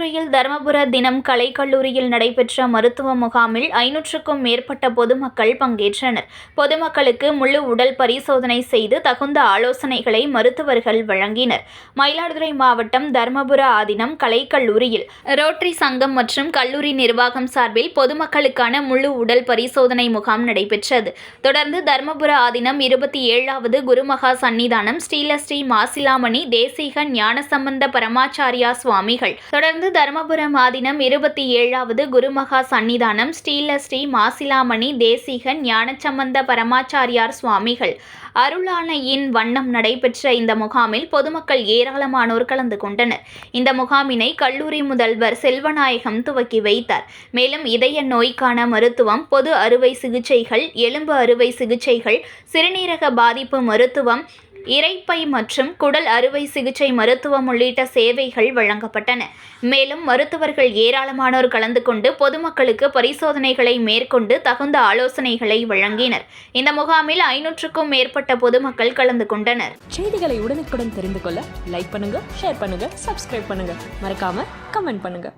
தர்மபுர தினம் கலைக்கல்லூரியில் நடைபெற்ற மருத்துவ முகாமில் ஐநூற்றுக்கும் மேற்பட்ட பொதுமக்கள் பங்கேற்றனர். பொதுமக்களுக்கு முழு உடல் பரிசோதனை செய்து தகுந்த ஆலோசனைகளை மருத்துவர்கள் வழங்கினர். மயிலாடுதுறை மாவட்டம் தர்மபுர ஆதினம் கலைக்கல்லூரியில் ரோட்டரி சங்கம் மற்றும் கல்லூரி நிர்வாகம் சார்பில் பொதுமக்களுக்கான முழு உடல் பரிசோதனை முகாம் நடைபெற்றது. தொடர்ந்து தர்மபுர ஆதினம் இருபத்தி ஏழாவது குருமகா சன்னிதானம் ஸ்ரீலஸ்ரீ மாசிலாமணி தேசிக ஞானசம்பந்த பரமாச்சாரியா சுவாமிகள். தொடர்ந்து தருமபுரம் ஆதினம் இருபத்தி ஏழாவது குருமகா சன்னிதானம். ஸ்ரீல ஸ்ரீ மாசிலாமணி தேசிகன் ஞானசம்பந்த பரமாச்சாரியார் சுவாமிகள். அருளானையின் வண்ணம் நடைபெற்ற இந்த முகாமில் பொதுமக்கள் ஏராளமானோர் கலந்து கொண்டனர். இந்த முகாமினை கல்லூரி முதல்வர் செல்வநாயகம் துவக்கி வைத்தார். மேலும் இதய நோய்க்கான மருத்துவம் பொது அறுவை சிகிச்சைகள் எலும்பு அறுவை சிகிச்சைகள் சிறுநீரக பாதிப்பு மருத்துவம் இறைப்பை மற்றும் குடல் அறுவை சிகிச்சை மருத்துவம் உள்ளிட்ட சேவைகள் வழங்கப்பட்டன. மேலும் மருத்துவர்கள் ஏராளமானோர் கலந்து கொண்டு பொதுமக்களுக்கு பரிசோதனைகளை மேற்கொண்டு தகுந்த ஆலோசனைகளை வழங்கினர். இந்த முகாமில் ஐநூற்றுக்கும் மேற்பட்ட பொதுமக்கள் கலந்து கொண்டனர். செய்திகளை உடனுக்குடன் தெரிந்து கொள்ள லைக் பண்ணுங்க ஷேர் பண்ணுங்க சப்ஸ்கிரைப் பண்ணுங்க. மறக்காம கமெண்ட் பண்ணுங்க.